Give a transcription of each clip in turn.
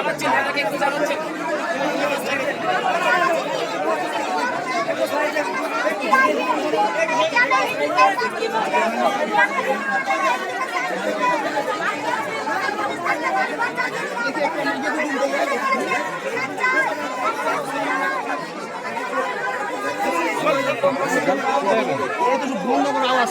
জানাচ্ছেন দাদাকে একটু জানাচ্ছেন আওয়াজ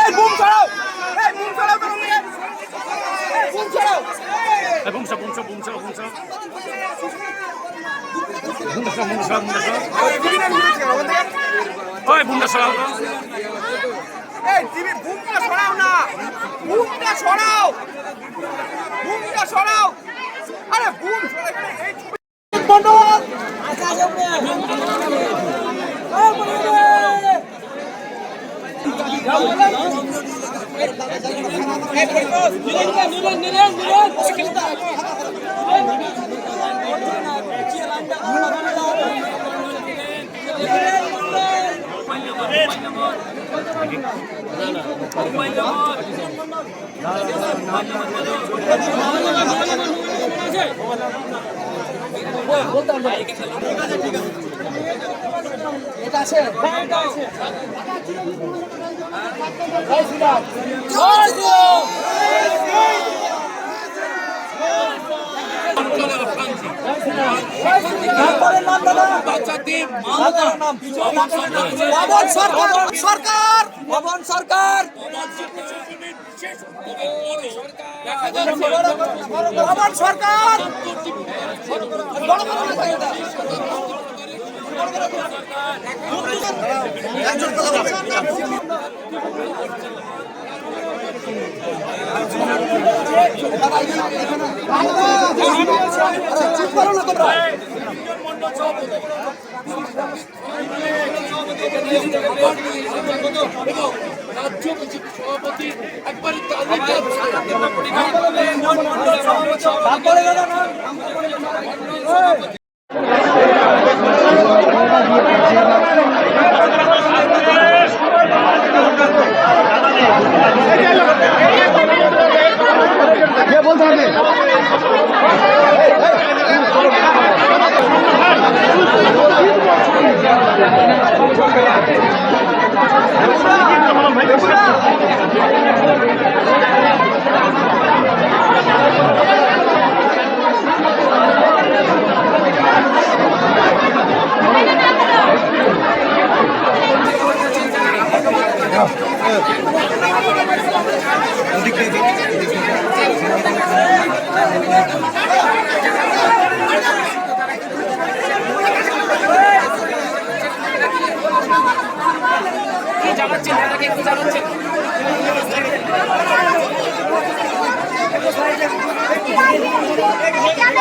এই বুম ছড়াও এই বুম ছড়াও তো তুমি এই বুম ছড়াও এই বুমসা বুমসা বুমসা বুমসা বুমসা বুমসা বুমসা ওই বুমসা সরাও। তো এই তুমি বুমটা ছড়াও না। বুমটা ছড়াও বুমটা ছড়াও আরে বুম ছড়াও এখানে এই বাবন সরকার! সরকার! বাবন সরকার! সরকার রাজ্য বিজেপি সভাপতি একবারই তালিকা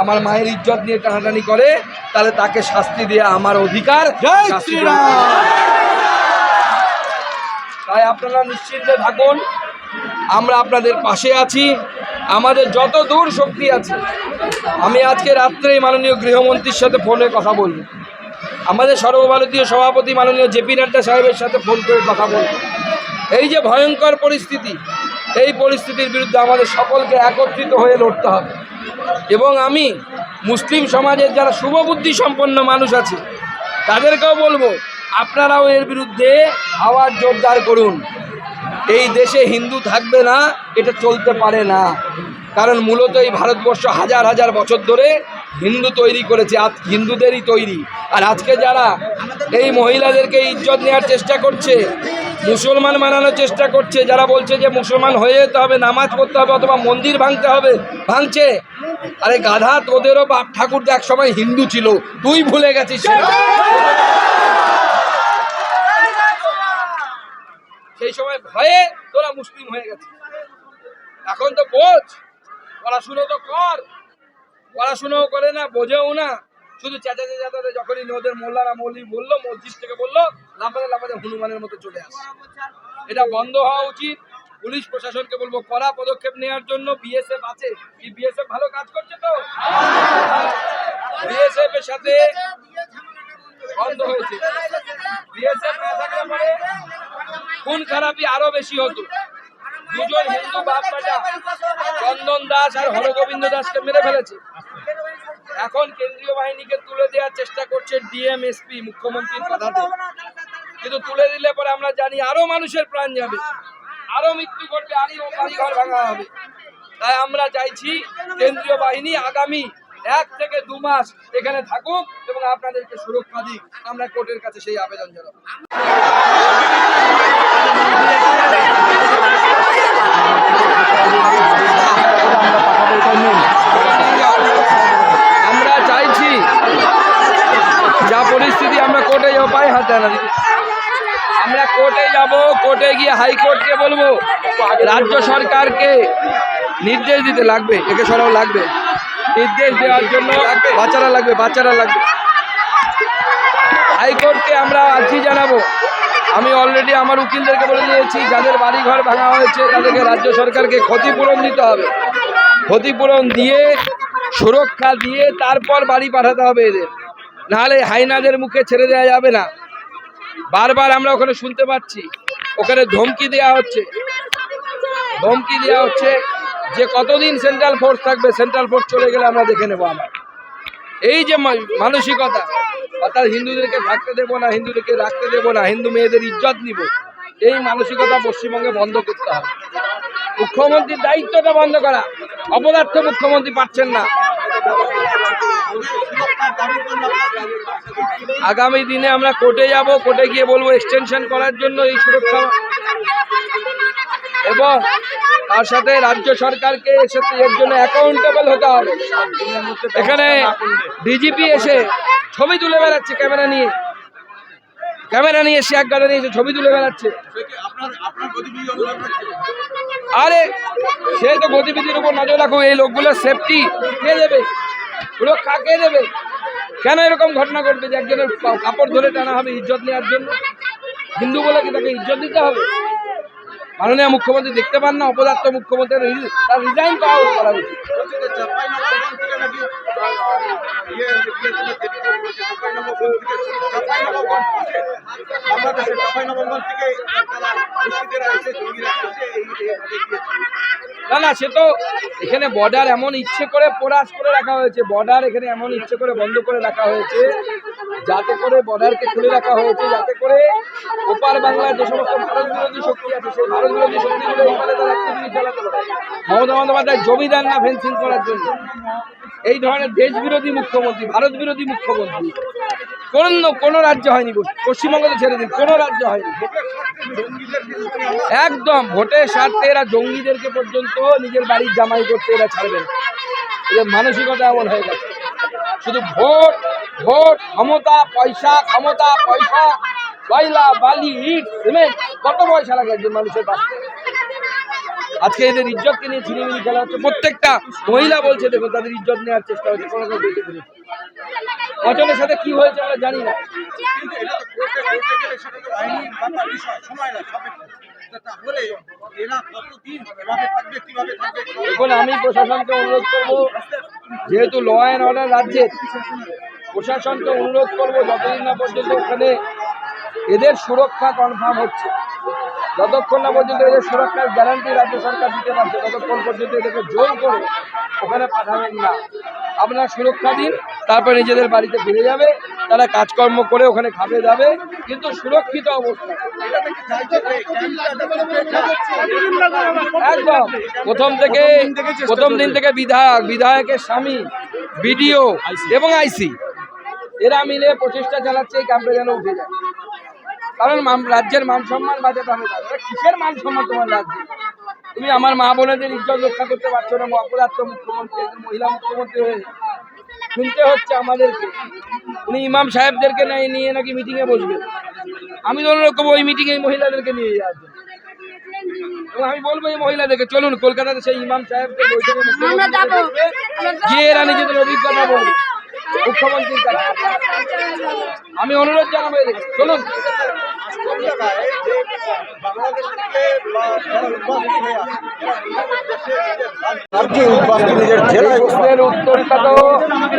আমার মায়ের ইজ্জত নিয়ে টানাটানি করে তাহলে তাকে শাস্তি দেওয়া আমার অধিকার। তাই আপনারা নিশ্চিন্তে থাকুন। আমরা আপনাদের পাশে আছি। আমাদের যত দূর শক্তি আছে, আমি আজকে রাত্রেই মাননীয় গৃহমন্ত্রীর সাথে ফোনে কথা বলব। আমাদের সর্বভারতীয় সভাপতি মাননীয় জেপি নাড্ডা সাহেবের সাথে ফোন করে কথা বলব। এই যে ভয়ঙ্কর পরিস্থিতি, এই পরিস্থিতির বিরুদ্ধে আমাদের সকলকে একত্রিত হয়ে লড়তে হবে। এবং আমি মুসলিম সমাজের যারা শুভবুদ্ধি সম্পন্ন মানুষ আছে, তাদেরকেও বলব, আপনারাও এর বিরুদ্ধে আওয়াজ জোরদার করুন। এই দেশে হিন্দু থাকবে না, এটা চলতে পারে না। কারণ মূলত এই ভারতবর্ষ হাজার হাজার বছর ধরে হিন্দু তৈরি করেছে, আজ হিন্দুদেরই তৈরি। আর আজকে যারা এই মহিলাদেরকে ইজ্জত নেওয়ার চেষ্টা করছে, মুসলমান বানানোর চেষ্টা করছে, যারা বলছে যে মুসলমান হয়ে যেতে হবে, নামাজ পড়তে হবে অথবা মন্দির ভাঙতে হবে, ভাঙছে। আরে গাধা, তোদেরও বাপ ঠাকুর এক সময় হিন্দু ছিল। তুই ভুলে গেছিস সেই সময় ভয়ে তোরা মুসলিম হয়ে গেছে এখন তো বোঝ, পড়াশুনো তো কর। পড়াশুনোও করে না, বোঝেও না। শুধু চেঁচাতে চেঁচাতে যখনই ওদের মোল্লারা মৌলি বলল, মসজিদ থেকে বলল, লাফাতে লাফাতে হনুমানের মতো চলে আসে। এটা বন্ধ হওয়া উচিত। পুলিশ প্রশাসনকে বলব, কড়া পদক্ষেপ নেওয়ার জন্য বিএসএফ আছে। কি বিএসএফ ভালো কাজ করছে তো? বিএসএফ এর সাথে বন্ধ হয়েছে। বিএসএফ খুন খারাপি আরও বেশি হতো। দুজন হিন্দু বাপ চন্দন দাস আর হরগোবিন্দ দাসকে মেরে ফেলেছে। এখন কেন্দ্রীয় বাহিনীকে তুলে দেওয়ার চেষ্টা করছে ডিএমএসপি, মুখ্যমন্ত্রীর কথাতে। কিন্তু তুলে দিলে পরে আমরা জানি আরও মানুষের প্রাণ যাবে। আরও মৃত্যু ঘটবে, আরও বাড়িঘর ভাঙা হবে। তাই আমরা চাইছি কেন্দ্রীয় বাহিনী আগামী এক থেকে দু মাস এখানে থাকুক এবং আপনাদেরকে সুরক্ষা দিক। আমরা কোর্টের কাছে সেই আবেদন জানাব। আমরা চাইছি, যা পরিস্থিতি আমরা কোর্টে যাব, পায়ে হাতে আমরা কোর্টে যাব, কোর্টে গিয়ে হাইকোর্টকে বলব, রাজ্য সরকারকে নির্দেশ দিতে লাগবে, একে সরাও লাগবে। নির্দেশ দেওয়ার জন্য বাচ্চারা লাগবে বাচ্চারা লাগবে। হাইকোর্টকে আমরা আর্জি জানাব। আমি অলরেডি আমার উকিলদেরকে বলে দিয়েছি, যাদের বাড়ি ঘর ভাঙা হয়েছে, তাদেরকে রাজ্য সরকারকে ক্ষতিপূরণ দিতে হবে। ক্ষতিপূরণ দিয়ে, সুরক্ষা দিয়ে তারপর বাড়ি পাঠাতে হবে এদের। নাহলে হাইনাদের মুখে ছেড়ে দেওয়া যাবে না। বারবার আমরা ওখানে শুনতে পাচ্ছি, ওখানে ধমকি দেওয়া হচ্ছে। ধমকি দেওয়া হচ্ছে যে কতদিন সেন্ট্রাল ফোর্স থাকবে সেন্ট্রাল ফোর্স চলে গেলে আমরা দেখে নেব আমরা এই যে মানসিকতা, অর্থাৎ হিন্দুদেরকে থাকতে দেবো না, হিন্দুদেরকে রাখতে দেবো না, হিন্দু মেয়েদের ইজ্জত নিব, এই মানসিকতা পশ্চিমবঙ্গে বন্ধ করতে হবে। মুখ্যমন্ত্রীর দায়িত্বটা বন্ধ করা। অপদার্থ মুখ্যমন্ত্রী পাচ্ছেন না। আগামী দিনে আমরা কোর্টে যাব, কোর্টে গিয়ে বলব এক্সটেনশন করার জন্য এই সুরক্ষা। এবং তার সাথে রাজ্য সরকারকে সাথে এর জন্য অ্যাকাউন্টেবল হতে হবে। এখানে ডিজিপি এসে ছবি তুলে বেড়াচ্ছে ক্যামেরা নিয়ে। ক্যামেরা নিয়ে এসে এক গাদা নিয়ে এসে ছবি তুলে বেড়াচ্ছে। আরে, সে তো গতিবিধির উপর নজর রাখো, এই লোকগুলোর সেফটি কে দেবে? সুরক্ষা কে দেবে? কেন এরকম ঘটনা ঘটবে যে একজনের কাপড় ধরে টানা হবে ইজ্জত নেওয়ার জন্য? হিন্দু বলে কি তাকে ইজ্জত দিতে হবে? মাননীয় মুখ্যমন্ত্রী দেখতে পান না, অপদার্থ মুখ্যমন্ত্রী তার রিজাইন করা উচিত না না, সে তো এখানে বর্ডার এমন ইচ্ছে করে পোরাস করে রাখা হয়েছে বর্ডার এখানে এমন ইচ্ছে করে বন্ধ করে রাখা হয়েছে যাতে করে বর্ডারকে খুলে রাখা হয়েছে, যাতে করে ওপার বাংলার যে সমস্ত ভারত বিরোধী শক্তি আছে, সেই ভারত বিরোধী শক্তিগুলো এখানে তারা চালাতে পারে। মমতা বন্দ্যোপাধ্যায় জমি না ফেন্সিং করার জন্য। এই ধরনের দেশ বিরোধী মুখ্যমন্ত্রী ভারত বিরোধী মুখ্যমন্ত্রী, কোন কোন রাজ্য হয়নি পশ্চিমবঙ্গে তো ছেড়ে দিন, কোন রাজ্য হয়নি। একদম ভোটের স্বার্থে এরা জঙ্গিদেরকে পর্যন্ত নিজের বাড়ির জামাই করতে এরা ছাড়বে না। এদের মানসিকতা এমন হয়ে গেছে। শুধু ভোট ভোট ক্ষমতা পয়সা ক্ষমতা পয়সা কয়লা বালি ইট সিমেন্ট কত পয়সা লাগে একজন মানুষের বাঁচতে আজকে এদের ইজ্জতকে নিয়ে ছিনিমিনি খেলা হচ্ছে। প্রত্যেকটা মহিলা বলছে দেখুন তাদের ইজ্জত নেওয়ার চেষ্টা হচ্ছে। কোনো পেরেছে কজনের সাথে কি হয়েছে আমরা জানি না। এখন আমি প্রশাসনকে অনুরোধ করব যেহেতু ল অ্যান্ড অর্ডার রাজ্যের প্রশাসনকে অনুরোধ করব, যতদিন না পর্যন্ত ওখানে এদের সুরক্ষা কনফার্ম হচ্ছে। যতক্ষণ না পর্যন্ত এদের সুরক্ষার গ্যারান্টি রাজ্য সরকার দিতে পারছে, ততক্ষণ পর্যন্ত এদেরকে জোর করে ওখানে পাঠাবেন না। আপনার সুরক্ষা দিন, তারপর নিজেদের বাড়িতে ফিরে যাবে, তারা কাজকর্ম করে ওখানে খাবে যাবে কিন্তু সুরক্ষিত অবস্থা। একদম, প্রথম থেকে প্রথম দিন থেকে বিধায়ক, বিধায়কের স্বামী, বিডিও এবং আইসি। এরা মিলে প্রচেষ্টা চালাচ্ছে এই ক্যাম্পে যেন উঠে যায়। কারণ রাজ্যের মান সম্মান তাদের। আরে কিসের মান সম্মান তোমার রাজ্যে? তুমি আমার মা বোনেদের ইজ্জত রক্ষা করতে পারছ না অপরাধ মুখ্যমন্ত্রী একজন মহিলা মুখ্যমন্ত্রী হয়ে। শুনতে হচ্ছে আমাদেরকে। উনি ইমাম সাহেবদেরকে নিয়ে নিয়ে নাকি মিটিংয়ে বসবে। আমি তো অনুরোধ করব ওই মিটিংয়ে এই মহিলাদেরকে নিয়ে এবং আমি বলব এই মহিলাদেরকে চলুন কলকাতাতে সেই ইমাম সাহেবকে বৈঠকে মুখ্যমন্ত্রী গিয়ে এরা নিজেদের অভিজ্ঞতা বলবে। মুখ্যমন্ত্রীর কাছে আমি অনুরোধ জানাব এদেরকে চলুন। নিজের এই জেলায় প্রশ্নের উত্তরটা তো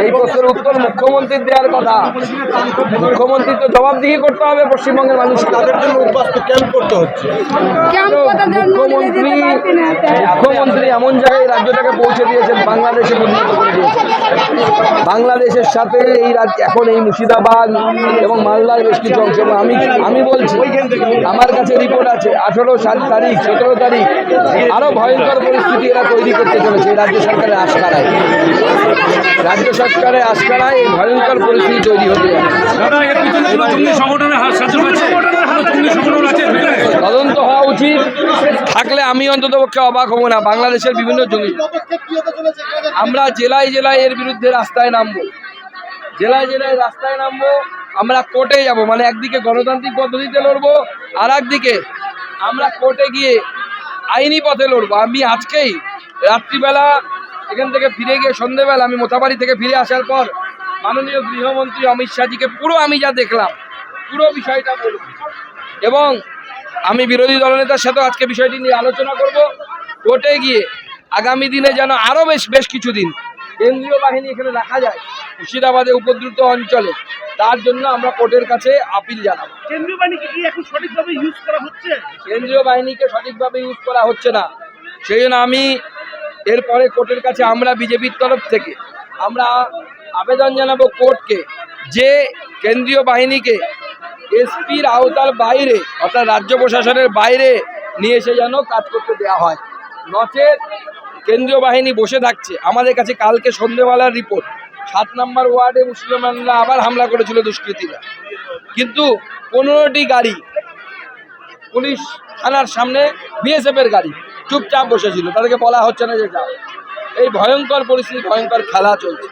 এই প্রশ্নের উত্তর মুখ্যমন্ত্রীর দেওয়ার কথা। মুখ্যমন্ত্রী তো জবাবদিহি করতে হবে পশ্চিমবঙ্গের মানুষকে। তাদের জন্য উদ্বাস্ত ক্যাম্প করতে হচ্ছে। মুখ্যমন্ত্রী মুখ্যমন্ত্রী এমন জায়গায় রাজ্যটাকে পৌঁছে দিয়েছেন বাংলাদেশে পরিণত করে দিয়েছেন। বাংলাদেশের সাথে এই রাজ্য এখন এই মুর্শিদাবাদ এবং মালদার বেশ কিছু অংশ। আমি আমি বলছি আমার কাছে রিপোর্ট আছে আঠেরো সাত তারিখ সতেরো তারিখ আরও ভয়ঙ্কর পরিস্থিতি এরা তৈরি করতে চলেছে এই রাজ্য সরকারের আশকারায়। রাজ্য সরকারের আশকারায় এই ভয়ঙ্কর পরিস্থিতি তৈরি হতে যাচ্ছে। তদন্ত হওয়া থাকলে আমি অন্তত পক্ষে অবাক হব না, বাংলাদেশের বিভিন্ন জমি। আমরা জেলায় জেলায় এর বিরুদ্ধে রাস্তায় নামবো। জেলায় জেলায় রাস্তায় নামবো, আমরা কোর্টে যাব মানে একদিকে গণতান্ত্রিক পদ্ধতিতে লড়বো আর একদিকে আমরা কোর্টে গিয়ে আইনি পথে লড়বো। আমি আজকেই রাত্রিবেলা এখান থেকে ফিরে গিয়ে সন্ধেবেলা আমি মোথাবাড়ি থেকে ফিরে আসার পর মাননীয় গৃহমন্ত্রী অমিত শাহজিকে পুরো আমি যা দেখলাম, পুরো বিষয়টা বলব। এবং আমি বিরোধী দলনেতার সাথে আজকে বিষয়টি নিয়ে আলোচনা করব। কোর্টে গিয়ে আগামী দিনে যেন আরও বেশ বেশ কিছুদিন কেন্দ্রীয় বাহিনী এখানে রাখা যায় মুর্শিদাবাদে উপদ্রুত অঞ্চলে তার জন্য আমরা কোর্টের কাছে আপিল জানাব। কেন্দ্রীয় বাহিনীকে কি এখন সঠিকভাবে ইউজ করা হচ্ছে? কেন্দ্রীয় বাহিনীকে সঠিকভাবে ইউজ করা হচ্ছে না। সেই জন্য আমি এরপরে কোর্টের কাছে আমরা বিজেপির তরফ থেকে আমরা আবেদন জানাব কোর্টকে যে কেন্দ্রীয় বাহিনীকে এসপির আওতার বাইরে, অর্থাৎ রাজ্য প্রশাসনের বাইরে নিয়ে এসে যেন কাজ করতে দেওয়া হয়। নচেত কেন্দ্রীয় বাহিনী বসে থাকছে। আমাদের কাছে কালকে সন্ধেবেলার রিপোর্ট। সাত নম্বর ওয়ার্ডে মুসলমানরা আবার হামলা করেছিল দুষ্কৃতীরা। কিন্তু পনেরোটি গাড়ি, পুলিশ থানার সামনে বিএসএফ এর গাড়ি চুপচাপ বসেছিল। তাদেরকে বলা হচ্ছে না যে যাও। এই ভয়ঙ্কর পরিস্থিতি, ভয়ঙ্কর খেলা চলছে।